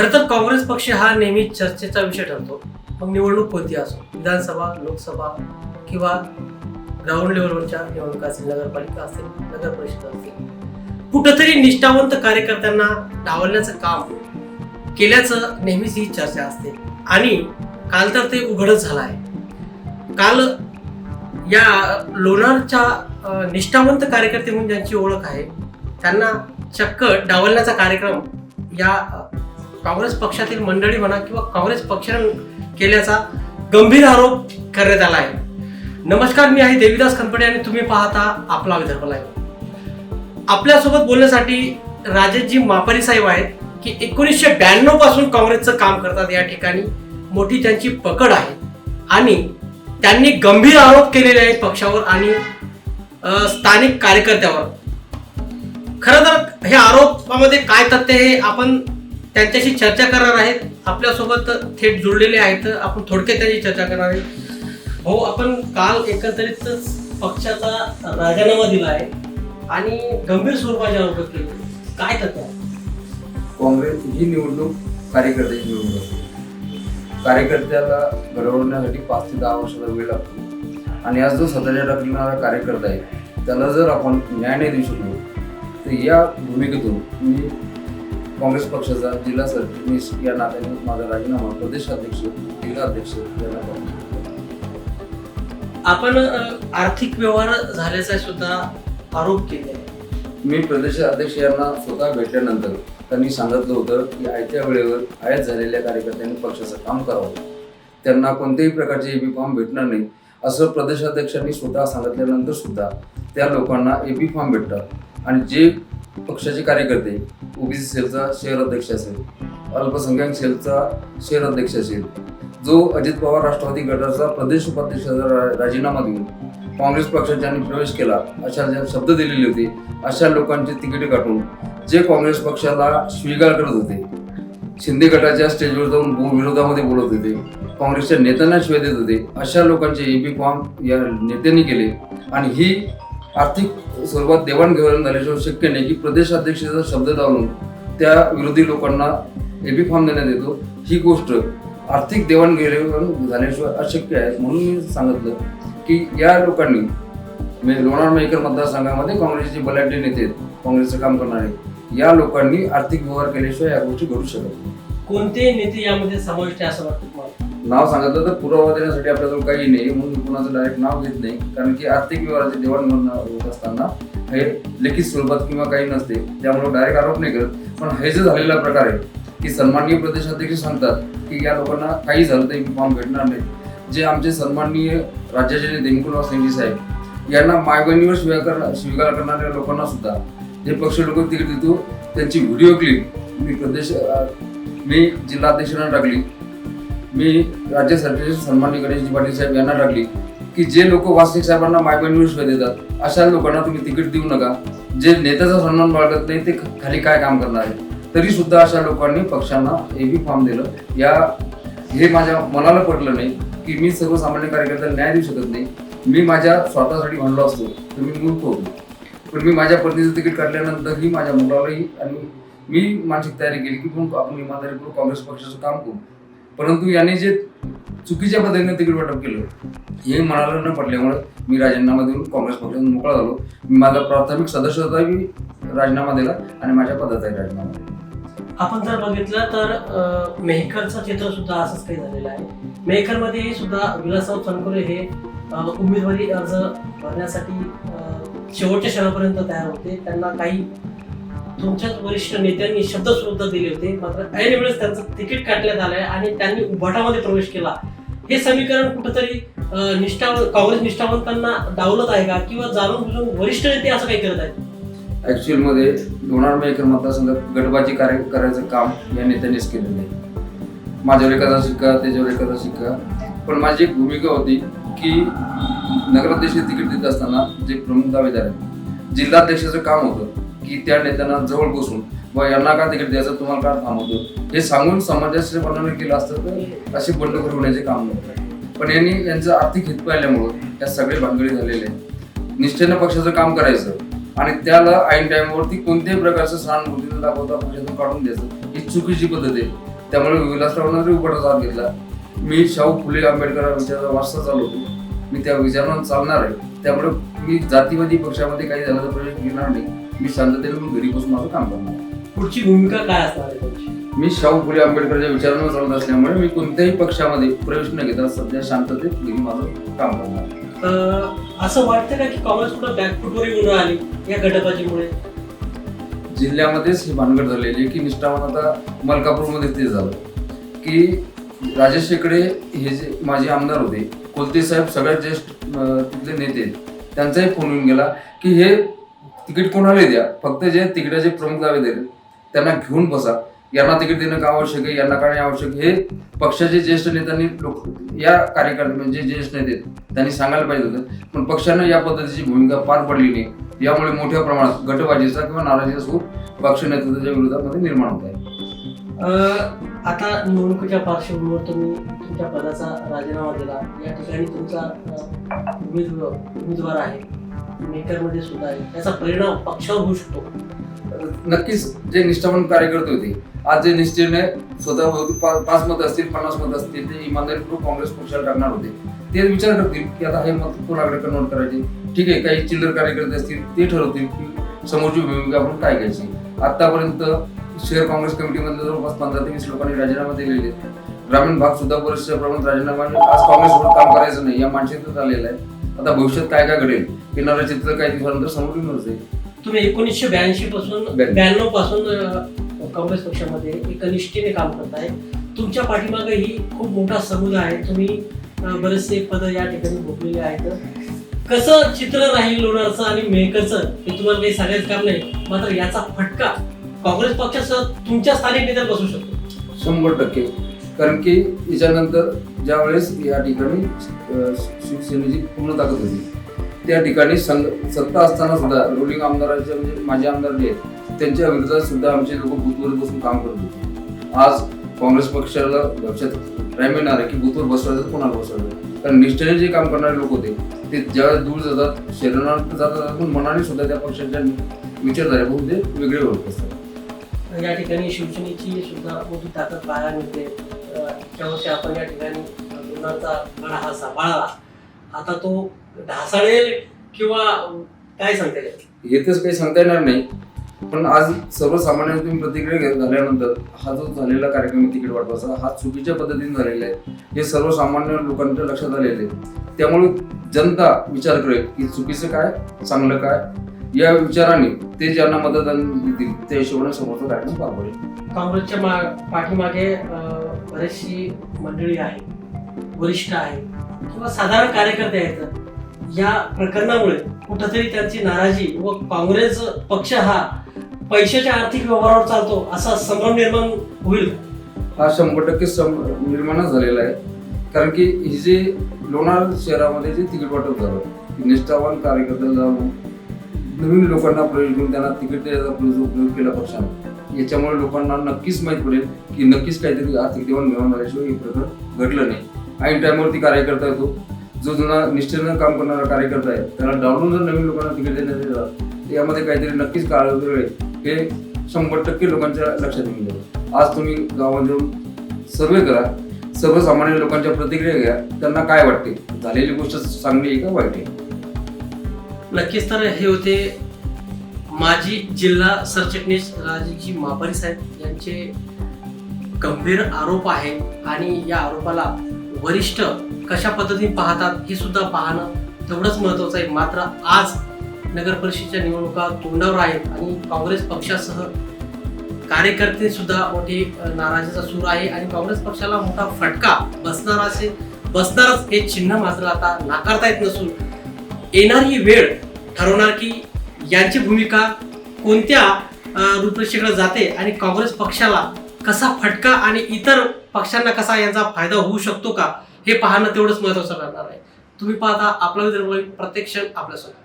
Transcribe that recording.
खरं तर काँग्रेस पक्ष हा नेहमी चर्चेचा विषय ठरतो. मग निवडणूक कोणती असो? विधानसभा लोकसभा किंवा ग्राउंड लेवलवरच्या निवडणुका असतील नगरपालिका असेल नगर परिषद असतील. कुठंतरी निष्ठावंत कार्यकर्त्यांना डावलण्याचं काम केल्याचं नेहमीच ही चर्चा असते. आणि काल तर ते उघडच झालं आहे. काल या लोणारच्या निष्ठावंत कार्यकर्ते म्हणून ज्यांची ओळख आहे त्यांना चक्क डावलण्याचा कार्यक्रम या काँग्रेस पक्षातील मंडळी म्हणा किंवा काँग्रेस पक्षानं केल्याचा गंभीर आरोप करण्यात आला आहे. नमस्कार मी आहे देवीदास खनपडे आणि तुम्ही पाहता आपला विदर्भ लाईव्ह. आपल्यासोबत बोलण्यासाठी राजेशजी मापारी साहेब आहेत की एकोणीसशे ब्याण्णवपासून काँग्रेसचं काम करतात या ठिकाणी. मोठी त्यांची पकड आहे. आणि त्यांनी गंभीर आरोप केलेले आहेत पक्षावर आणि स्थानिक कार्यकर्त्यावर. खरं तर हे आरोपामध्ये काय तथ्य हे आपण त्यांच्याशी चर्चा करणार आहेत. आपल्यासोबत थेट जुळलेले आहेत. आपण थोडक्यात त्यांची चर्चा करणार आहे हो आपण काल एकंदरीत पक्षाचा राजीनामा दिला आहे आणि गंभीर स्वरूपाचे आरोप केले. काय तत्व काँग्रेस ही निवडणूक कार्यकर्त्याची निवडणूक असते. कार्यकर्त्याला घडवण्यासाठी पाच ते दहा वर्षाचा वेळ लागतो. आणि आज जो सध्याच्या टाकणारा कार्यकर्ता आहे त्याला जर आपण न्याय नाही देऊ शकलो तर या भूमिकेतून मी काँग्रेस पक्षाचा जिल्हा सरचिटणीस या नात्याने माझा राजीनामा प्रदेशाध्यक्ष जिल्हाध्यक्ष यांना. आपण आर्थिक व्यवहार झाल्याचा सुद्धा आरोप केले मी प्रदेशाध्यक्ष यांना स्वतः भेटल्यानंतर त्यांनी सांगितलं होतं की आयत्या वेळेवर आयात झालेल्या कार्यकर्त्यांनी पक्षाचं काम करावं. त्यांना कोणत्याही प्रकारचे एबी फॉर्म भेटणार नाही असं प्रदेशाध्यक्षांनी स्वतः सांगितल्यानंतर सुद्धा त्या लोकांना एबी फॉर्म भेटतात. आणि जे पक्षाचे कार्यकर्ते ओबीसी सेलचा शहर अध्यक्ष असेल अल्पसंख्याक सेलचा शहर अध्यक्ष असेल जो अजित पवार राष्ट्रवादी गटाचा प्रदेश उपाध्यक्षाचा रा- राजीनामा देऊन काँग्रेस पक्षात ज्यांनी प्रवेश केला अशा ज्या शब्द दिलेले होते अशा लोकांची तिकीटे काढून जे काँग्रेस पक्षाला स्वीकार करत होते शिंदे गटाच्या स्टेजवर जाऊन विरोधामध्ये बोलत होते काँग्रेसच्या नेत्यांना शिवाय देत होते अशा लोकांचे एबी फॉर्म या नेत्यांनी केले आणि ही आर्थिक स्वरूपात देवाणघेवाण झाल्याशिवाय शक्य नाही. की प्रदेशाध्यक्षाचा शब्द लावून त्या विरोधी लोकांना एबी फॉर्म देण्यात येतो ही गोष्ट आर्थिक देवाणघेवाण झाल्याशिवाय अशक्य आहे. म्हणून मी सांगितलं की या लोकांनी म्हणजे लोणार मेकर मतदारसंघामध्ये काँग्रेसचे बलाढ्य नेते आहेत काँग्रेसचं काम करणारे या लोकांनी आर्थिक व्यवहार केल्याशिवाय या गोष्टी घडू शकत नाही. कोणते नेते यामध्ये समाविष्ट आहे असं वाटतं तुम्हाला? नाव सांगितलं तर पुरावा देण्यासाठी आपल्याजवळ काही नाही म्हणून कुणाचं डायरेक्ट नाव घेत नाही. कारण की आर्थिक व्यवहाराचे देवाणघेवाण होत असताना हे लिखित स्वरूपात किंवा काही नसते त्यामुळे डायरेक्ट आरोप नाही करत. पण हे जे झालेला प्रकार आहे की सन्माननीय प्रदेशाध्यक्ष सांगतात की या लोकांना काही झालं तरी फॉर्म भेटणार नाही. जे आमचे सन्माननीय राज्याचे नेते मुकुलराव सिंगजी साहेब यांना मायबहिणीवर स्वीकार स्वीकार करणाऱ्या लोकांना सुद्धा जे पक्ष लोक तिकीट देतो. त्यांची व्हिडिओ क्लिप मी प्रदेश मी जिल्हाध्यक्षांना टाकली. मी राज्य सरकारचे सन्मान्य गणेशजी पाटील साहेब यांना टाकली की जे लोक वास्तविक साहेबांना मायबहिणीवर शिवाय देतात अशा लोकांना तुम्ही तिकीट देऊ नका. जे नेत्याचा सन्मान बाळगत नाही ते खाली काय काम करणार आहे? तरी सुद्धा अशा लोकांनी पक्षांना एबी फॉर्म दिलं. या हे माझ्या मनाला पटलं नाही की मी सर्वसामान्य कार्यकर्त्याला न्याय देऊ शकत नाही. मी माझ्या स्वतःसाठी म्हणलो असतो तर मी मूर्ख होतो. पण मी माझ्या पत्नीचं तिकीट काढल्यानंतरही माझ्या मुलालाही आणि मी मानसिक तयारी केली की पण आपण इमानदारीपूर्वक करू काँग्रेस पक्षाचं काम करू. परंतु याने जे चुकीच्या पद्धतीने तिकीट वाटप केलं हे मनाला न पडल्यामुळे मी राजीनामा देऊन काँग्रेस पक्षातून मोकळा झालो. मी माझा प्राथमिक सदस्यताही राजीनामा दिला आणि माझ्या पदाचाही राजीनामा दिला. आपण जर बघितलं तर मेहकरचं चित्र सुद्धा असंच काही झालेलं आहे. मेहकरमध्ये सुद्धा विलासराव चनकोरे हे उमेदवारी अर्ज भरण्यासाठी शेवटच्या क्षणापर्यंत तयार होते. त्यांना काही तुमच्याच वरिष्ठ नेत्यांनी शब्द सुद्धा दिले होते. मात्र ऐन वेळेस त्यांचं तिकीट काढण्यात आलंय आणि त्यांनी उभाटामध्ये प्रवेश केला. हे समीकरण कुठंतरी अ, निष्ठा काँग्रेस निष्ठावंतांना डावलत आहे का? किंवा जाणून बुजून वरिष्ठ नेते असं काही करत आहेत? ऍक्च्युअलमध्ये लोणार मेकर मतदारसंघात गटबाजी कार्य करायचं काम या नेत्यांनीच केलेलं आहे. माझ्यावर एखादा शिक्का त्याच्यावर एखादा शिक्का पण माझी एक भूमिका होती की नगराध्यक्ष तिकीट देत असताना जे प्रमुख दावेदार आहेत जिल्हाध्यक्षाचं काम होतं. की त्या नेत्यांना जवळ बसून व यांना का तिकीट द्यायचं? तुम्हाला का थांबवतो हे सांगून समाजाचे केलं असतं तर असे बंडखोर होण्याचे काम नव्हतं. पण यांनी यांचं आर्थिक हित पाहिल्यामुळं या सगळे भानगडी झालेले आहेत. निष्ठेनं पक्षाचं काम करायचं आणि त्याला ऐन टाइमवरती कोणत्याही प्रकारचं सहानुभूती दाखवता पक्षातून काढून द्यायचं ही चुकीची पद्धत आहे. त्यामुळे विलासरावांना तरी उपाटा साथ घेतला मी शाहू फुले आंबेडकर विचाराचा वारसा चालू होतो. मी त्या विचारांना चालणार आहे. त्यामुळे मी जातीवादी पक्षामध्ये काही झाल्याचा प्रवेश घेणार नाही. मी शांततेने मी घरी बसून माझं काम करणार. पुढची भूमिका काय असणार आहे तुमची मी शाहू फुले आंबेडकरच्या विचारांवर चालत असल्यामुळे मी कोणत्याही पक्षामध्ये प्रवेश न घेता सध्या शांततेत घरी माझं काम करणार. अं, असं वाटतं का की काँग्रेस कुठं बॅकफुटवर येऊन राहिली या गटबाजीमुळे जिल्ह्यामध्येच ही भानगड झालेली आहे की निष्ठावान आता मलकापूरमध्ये ते झालं. की राजेश शेकडे हे जे माझे आमदार होते कोलते साहेब सगळ्यात ज्येष्ठ अं, तिथले नेते आहेत. त्यांचाही फोन येऊन गेला की हे तिकीट कोणालाही द्या. फक्त जे तिकिटाचे प्रमुख दावेदार त्यांना घेऊन बसा. यांना तिकीट देणं का आवश्यक आहे? यांना काय आवश्यक आहे? हे पक्षाचे ज्येष्ठ नेत्यांनी लोक या कार्यकर्ते म्हणजे ज्येष्ठ नेते त्यांनी सांगायला पाहिजे होतं. पण पक्षानं या पद्धतीची भूमिका पार पडली नाही. यामुळे मोठ्या प्रमाणात गटबाजीचा किंवा नाराजीचा सूर पक्ष नेतृत्वाच्या विरोधामध्ये निर्माण होत आहे. आता निवडणुकीच्या पार्श्वभूमीवर तुम्ही तुमच्या पदाचा राजीनामा दिला. या ठिकाणी तुमचा उमेदवार उमेदवार आहे. मेकरमध्ये सुद्धा आहे. त्याचा परिणाम पक्षावर होऊ शकतो. नक्कीच जे निष्ठावान कार्यकर्ते होते आज जे निश्चयने स्वतः पाच मत असतील पन्नास मत असतील ते इमानदारीपूर्वक काँग्रेस पक्षाला टाकणार होते. ते विचार करतील की आता हे मत कोणाकडे कन्वर्ट करायचे? ठीक आहे काही चिल्लर कार्यकर्ते असतील ते ठरवतील की समोरची भूमिका आपण काय घ्यायची? आतापर्यंत शहर काँग्रेस कमिटीमधले जवळपास पंधरा ते वीस लोकांनी राजीनामा दिलेले आहेत. ग्रामीण भाग सुद्धा बरेचशा प्रमाणात राजीनामा आज काँग्रेसवर काम करायचं नाही या मानसिकतेत आलेलं आहे. आता भविष्यात काय काय घडेल? येणारं चित्र काही दिवसानंतर समोर येऊनच आहे तुम्ही एकोणीसशे ब्याऐंशी पासून ब्याण्णव. ब्याण्णवपासून अं, काँग्रेस पक्षामध्ये एकनिष्ठेने काम करताय तुमच्या पाठीमागे ही खूप मोठा समुदाय आहे. तुम्ही अं, बरेचसे पद या ठिकाणी भोगलेले आहेत. कसं चित्र राहील लोणारचं आणि मेहकरचं हे तुम्हाला काही सांगायचं काम नाही. मात्र याचा फटका काँग्रेस पक्षासह तुमच्या स्थानिक नेत्यात बसू शकतो. शंभर टक्के. कारण की याच्यानंतर ज्या वेळेस या ठिकाणी शिवसेनेची पूर्ण ताकद होती त्या ठिकाणी संघ सत्ता असताना सुद्धा रुलिंग आमदारांच्या म्हणजे माझे आमदार जे आहेत त्यांच्या विरोधात सुद्धा आमचे लोक बुथवर बसून काम करत होते. आज काँग्रेस पक्षाला लक्षात काय मिळणार आहे की बुथवर बसवायचं कोणाला बसवायचं? कारण निष्ठेने जे काम करणारे लोक होते ते ज्यावेळेस दूर जातात शरीरात जातात पण मनाने सुद्धा त्या पक्षाच्या विचारधारेपासून ते वेगळे होत असतात. या ठिकाणी शिवसेनेची सुद्धा मोठी ताकद पाहायला मिळते. इतक्या वर्षी आपण या ठिकाणी लोणारचा गड हा सांभाळला आता तो ढासळेल किंवा काय सांगता येईल? हे तेच काही सांगता येणार नाही. पण आज सर्वसामान्य प्रतिक्रिया झाल्यानंतर हा जो झालेला कार्यक्रम तिकीट वाटपाचा हा चुकीच्या पद्धतीने झालेला आहे. हे सर्वसामान्य लोकांच्या लक्षात आलेले आहे. त्यामुळे जनता विचार करेल की चुकीचं काय चांगलं काय? या विचाराने ते ज्यांना मतदान देतील त्या हिशोबाने समोरचा कार्यक्रम पार पडेल. काँग्रेसच्या पाठीमागे बरेचशी मंडळी आहे वरिष्ठ आहे किंवा साधारण कार्यकर्ते आहेत. या प्रकरणामुळे कुठंतरी त्यांची नाराजी व काँग्रेस पक्ष हा पैशाच्या आर्थिक व्यवहारावर चालतो असा संभ्रम निर्माण होईल हा शंभर टक्के सम निर्माणच झालेला आहे. कारण की हे जे लोणार शहरामध्ये जे तिकीट वाटप झालं निष्ठावान कार्यकर्त्याला जाऊन नवीन लोकांना प्रवेश घेऊन त्यांना तिकीट देण्याचा उपयोग केला पक्षाने. याच्यामुळे लोकांना नक्कीच माहीत पडेल की नक्कीच काहीतरी आर्थिक देवाणघेवाण झाल्याशिवाय हे प्रकरण घडलं नाही. ऐन टायमावरती कार्यकर्ता येतो. जो जुना निष्ठेनं काम करणारा कार्यकर्ता आहे त्याला डावलून जर नवीन लोकांना तिकीट देण्यात येतात तर यामध्ये काहीतरी नक्कीच काळ हे शंभर टक्के लोकांच्या लक्षात येऊन जाईल. आज तुम्ही गावात जाऊन सर्वे करा. सर्वसामान्य लोकांच्या प्रतिक्रिया घ्या. त्यांना काय वाटते? झालेली गोष्ट चांगली आहे का वाईट आहे? नक्कीच तर हे होते माजी जिल्हा सरचिटणीस राजेजी मापारी साहेब यांचे गंभीर आरोप आहे आणि या आरोपाला वरिष्ठ कशा पद्धतीने पाहतात हे सुद्धा पाहणं तेवढंच महत्वाचं आहे. मात्र आज नगर परिषदेच्या निवडणुका तोंडावर आहेत आणि काँग्रेस पक्षासह कार्यकर्ते सुद्धा मोठी नाराजीचा सूर आहे आणि काँग्रेस पक्षाला मोठा फटका बसणार असे बसणारच हे चिन्ह मात्र आता नाकारता येत नसून येणारी वेळ ठरवणार की यांची भूमिका कोणत्या रूपरेषेकडे जाते आणि काँग्रेस पक्षाला कसा फटका आणि इतर पक्षांना कसा यांचा फायदा होऊ शकतो का हे पाहणं तेवढंच महत्वाचं ठरणार आहे. तुम्ही पाहता आपला विदर्भ प्रत्यक्ष आपल्यासोबत.